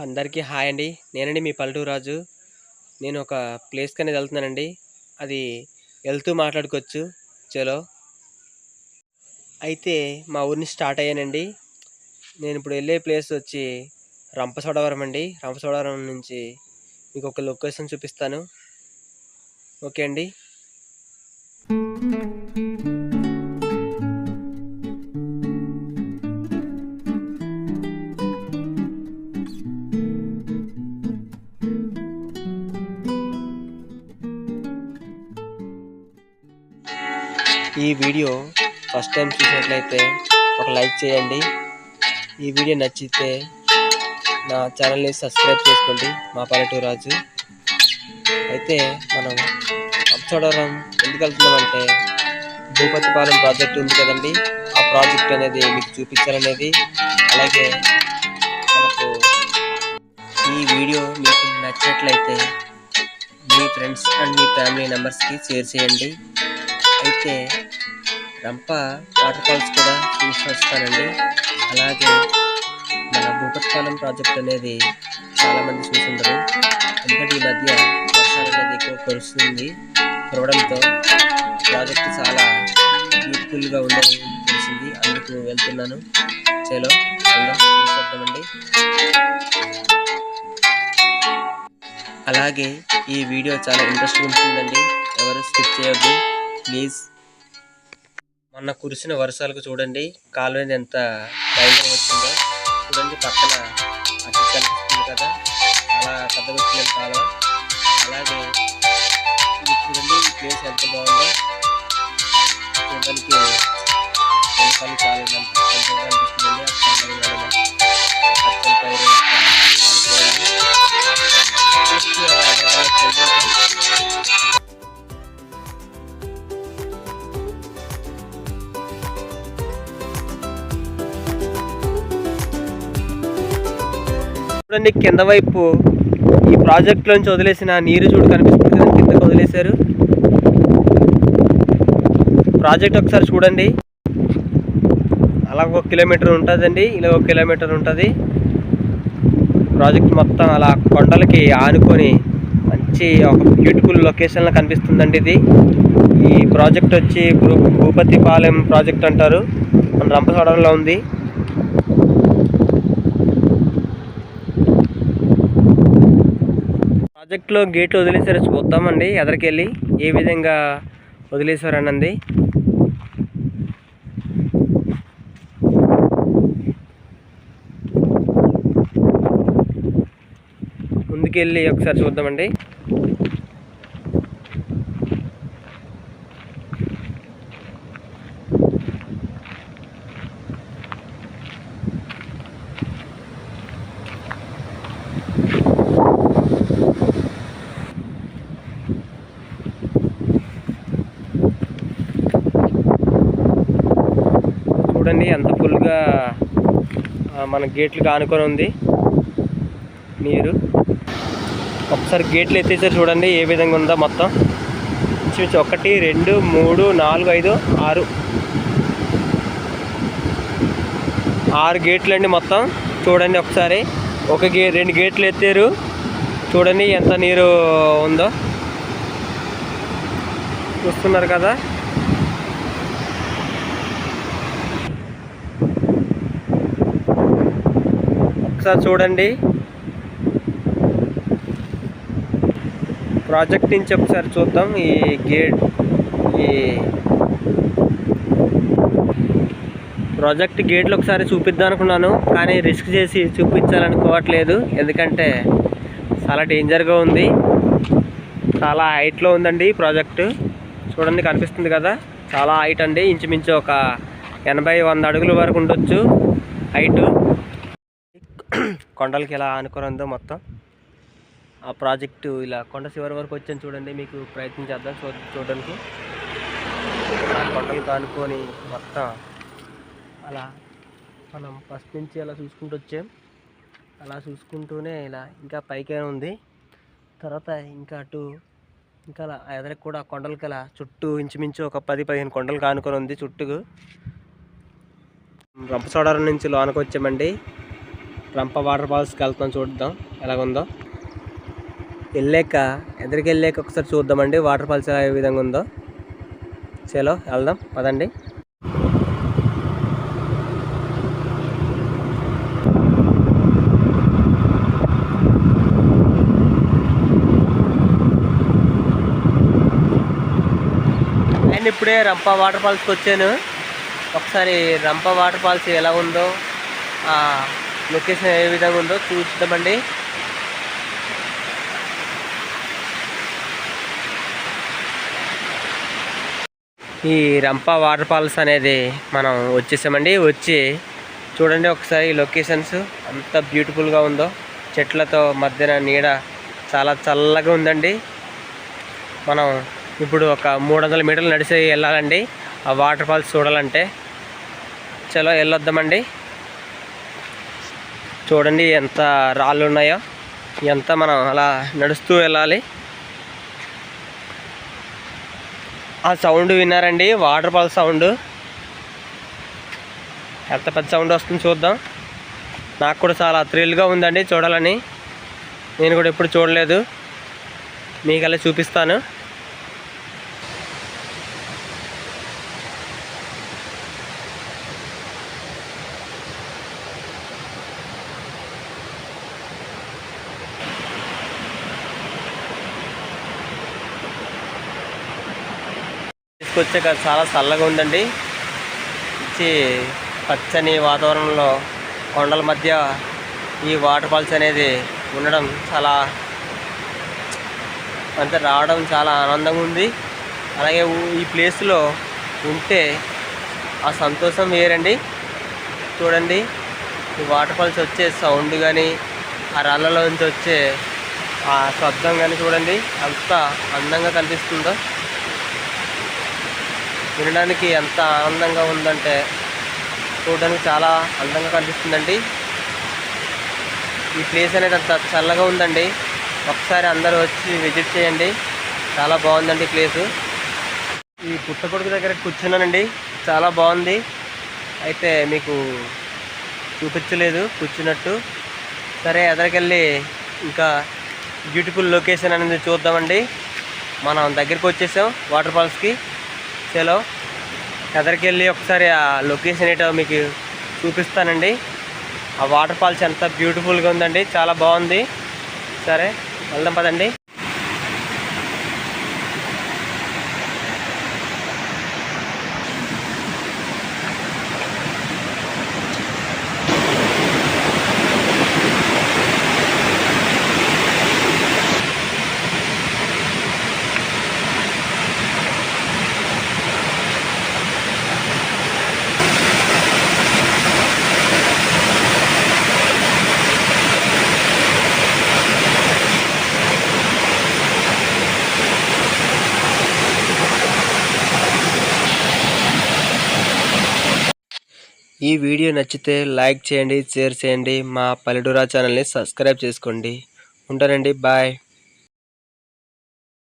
అందరికీ హాయ్ అండి. నేనండి మీ పల్లెటూరు రాజు. నేను ఒక ప్లేస్కి అనేది వెళ్తున్నానండి. అది వెళ్తూ మాట్లాడుకోవచ్చు. చలో. అయితే మా ఊరిని స్టార్ట్ అయ్యానండి. నేను ఇప్పుడు వెళ్ళే ప్లేస్ వచ్చి రంపచోడవరం అండి. రంపచోడవరం నుంచి మీకు ఒక లొకేషన్ చూపిస్తాను. ఓకే అండి. ఈ వీడియో ఫస్ట్ టైం చూసినట్లయితే ఒక లైక్ చేయండి. ఈ వీడియో నచ్చితే నా ఛానల్ని సబ్స్క్రైబ్ చేసుకోండి. మా పల్లెటూరు రాజు అయితే మనం అప్చోడవరం ఎందుకు వెళ్తున్నామంటే భూపతిపాలెం ప్రాజెక్ట్ ఉంది కదండి. ఆ ప్రాజెక్ట్ అనేది మీకు చూపించాలనేది. అలాగే మనకు ఈ వీడియో మీకు నచ్చినట్లయితే మీ ఫ్రెండ్స్ అండ్ మీ ఫ్యామిలీ మెంబర్స్కి షేర్ చేయండి. అయితే రంప వాటర్ ఫాల్స్ కూడా చూసి వస్తానండి అలాగే మన భూపత్పాలెం ప్రాజెక్ట్ అనేది చాలామంది చూసి ఉండరు ఎందుకంటే ఈ మధ్య వర్షాలు అనేది ఎక్కువ కురుస్తుంది. కురవడంతో ప్రాజెక్ట్ చాలా బ్యూటిఫుల్గా ఉందని తెలిసింది. అందుకు వెళ్తున్నాను. చలో వెళ్దాం చూసేద్దామండి. అలాగే ఈ వీడియో చాలా ఇంట్రెస్టింగ్ ఉంటుందండి. ఎవరు స్కిప్ చేయొద్దు. ప్లీజ్ మొన్న కురిసిన వర్షాలకు చూడండి కాలువ అనేది ఎంత భయంకరం వచ్చిందో. చూడండి పక్కన అటు కనిపిస్తుంది కదా అలా పెద్ద వచ్చింది కాలువ. అలాగే ఇది చూడండి ఈ ప్లేస్ ఎంత బాగుందో. చూడడానికి వెనకాల చాలా ఎంత అందంగా అనిపిస్తుందండి పైరు చూడండి కింద వైపు ఈ ప్రాజెక్ట్ నుంచి వదిలేసిన నీరు చూడు కనిపిస్తుంది కదా వదిలేశారు. ప్రాజెక్ట్ ఒకసారి చూడండి. అలా ఒక కిలోమీటర్ ఉంటుందండి ఇలా ఒక కిలోమీటర్ ఉంటుంది. ప్రాజెక్ట్ మొత్తం అలా కొండలకి ఆనుకొని మంచి ఒక బ్యూటిఫుల్ లొకేషన్లో కనిపిస్తుందండి ఇది. ఈ ప్రాజెక్ట్ వచ్చి భూపతిపాలెం ప్రాజెక్ట్ అంటారు. మన రంపచోడవరంలో ఉంది. ప్రాజెక్ట్లో గేట్లు వదిలేసారు చూద్దామండి. ఎదరికెళ్ళి ఏ విధంగా వదిలేశారు అన్నది ముందుకెళ్ళి ఒకసారి చూద్దామండి. చూడండి ఎంత ఫుల్గా మన గేట్లు ఆనుకొని ఉంది. నీరు ఒకసారి గేట్లు ఎత్తేసారు చూడండి ఏ విధంగా ఉందో మొత్తం. ఇంచుమించు ఒకటి రెండు మూడు నాలుగు ఐదు ఆరు. ఆరు గేట్లు అండి మొత్తం. చూడండి ఒకసారి. ఒక గే రెండు గేట్లు ఎత్తారు. చూడండి ఎంత నీరు ఉందో. చూస్తున్నారు కదా. ఒకసారి చూడండి. ప్రాజెక్ట్ నుంచి ఒకసారి చూద్దాం. ఈ గేట్ ఈ ప్రాజెక్ట్ గేట్లు ఒకసారి చూపిద్దాం అనుకున్నాను. కానీ రిస్క్ చేసి చూపించాలనుకోవట్లేదు. ఎందుకంటే చాలా డేంజర్గా ఉంది. చాలా హైట్లో ఉందండి ప్రాజెక్టు. చూడండి కనిపిస్తుంది కదా. చాలా హైట్ అండి. ఇంచుమించు ఒక ఎనభై వంద అడుగుల వరకు ఉండొచ్చు హైటు. కొండలకి ఎలా ఆనుకొని ఉందో మొత్తం ఆ ప్రాజెక్టు ఇలా కొండ చివరి వరకు వచ్చాను చూడండి మీకు ప్రయత్నం చేద్దాం చూ చూడడానికి. కొండలకు ఆనుకొని మొత్తం అలా మనం ఫస్ట్ నుంచి అలా చూసుకుంటూ వచ్చాం. అలా చూసుకుంటూనే ఇలా ఇంకా పైకే ఉంది. తర్వాత ఇంకా అటు ఇంకా అలా ఎదరికి కూడా కొండలకి అలా చుట్టూ ఇంచుమించు ఒక పది పదిహేను కొండలు కానుకొని ఉంది చుట్టూ రంపచోడవరం నుంచి లోనకి వచ్చామండి రంప వాటర్ ఫాల్స్కి వెళ్తాం చూద్దాం. ఎలాగుందో? వెళ్ళాక ఎదురికి వెళ్ళాక ఒకసారి చూద్దామండి వాటర్ ఫాల్స్ ఎలా ఏ విధంగా ఉందో. చలో వెళ్దాం పదండి. నేను ఇప్పుడే రంప వాటర్ ఫాల్స్కి వచ్చాను. ఒకసారి రంప వాటర్ ఫాల్స్ ఎలా ఉందో లొకేషన్ ఏ విధంగా ఉందో చూద్దామండి. ఈ రంప వాటర్ ఫాల్స్ అనేది మనం వచ్చేసామండి. వచ్చి చూడండి ఒకసారి లొకేషన్స్. అంత బ్యూటిఫుల్గా ఉందో. చెట్లతో మధ్యన నీడ చాలా చల్లగా ఉందండి. మనం ఇప్పుడు ఒక మూడు వందల మీటర్లు నడిచి వెళ్ళాలండి. ఆ వాటర్ ఫాల్స్ చూడాలంటే. చలో వెళ్ళొద్దామండి. చూడండి ఎంత రాళ్ళు ఉన్నాయో ఎంత మనం అలా నడుస్తూ వెళ్ళాలి. ఆ సౌండ్ విన్నారండి? Waterfall sound. ఎంత పెద్ద సౌండ్ వస్తుంది చూద్దాం. నాకు కూడా చాలా థ్రిల్గా ఉందండి చూడాలని. నేను కూడా ఎప్పుడు చూడలేదు. మీకు అలా చూపిస్తాను. తీసుకొచ్చాక చాలా చల్లగా ఉందండి. మంచి పచ్చని వాతావరణంలో కొండల మధ్య ఈ వాటర్ ఫాల్స్ అనేది ఉండడం చాలా అంత రావడం చాలా ఆనందంగా ఉంది. అలాగే ఈ ప్లేస్లో ఉంటే ఆ సంతోషం వేరండి. చూడండి ఈ వాటర్ ఫాల్స్ వచ్చే సౌండ్ కానీ ఆ రాళ్ళలో నుంచి వచ్చే ఆ శబ్దం కానీ చూడండి అంత అందంగా కనిపిస్తుందో. వినడానికి ఎంత ఆనందంగా ఉందంటే చూడడానికి చాలా అందంగా కనిపిస్తుందండి. ఈ ప్లేస్ అనేది అంత చల్లగా ఉందండి. ఒకసారి అందరూ వచ్చి విజిట్ చేయండి. చాలా బాగుందండి ప్లేసు. ఈ పుట్టకొడుకు దగ్గర కూర్చున్నానండి. చాలా బాగుంది. అయితే మీకు చూపించలేదు కూర్చున్నట్టు. సరే ఎదరికెళ్ళి ఇంకా బ్యూటిఫుల్ లొకేషన్ అనేది చూద్దామండి. మనం దగ్గరికి వచ్చేసాం వాటర్ ఫాల్స్కి. చలో ఎదరికి వెళ్ళి ఒకసారి ఆ లొకేషన్ ఏంటో మీకు చూపిస్తానండి. ఆ వాటర్ ఫాల్స్ ఎంత బ్యూటిఫుల్గా ఉందండి. చాలా బాగుంది. సరే వెళ్దాం పదండి. ఈ వీడియో నచ్చితే లైక్ చేయండి షేర్ చేయండి. మా పల్లెటూరా ఛానల్ని సబ్స్క్రైబ్ చేసుకోండి. ఉంటానండి బాయ్.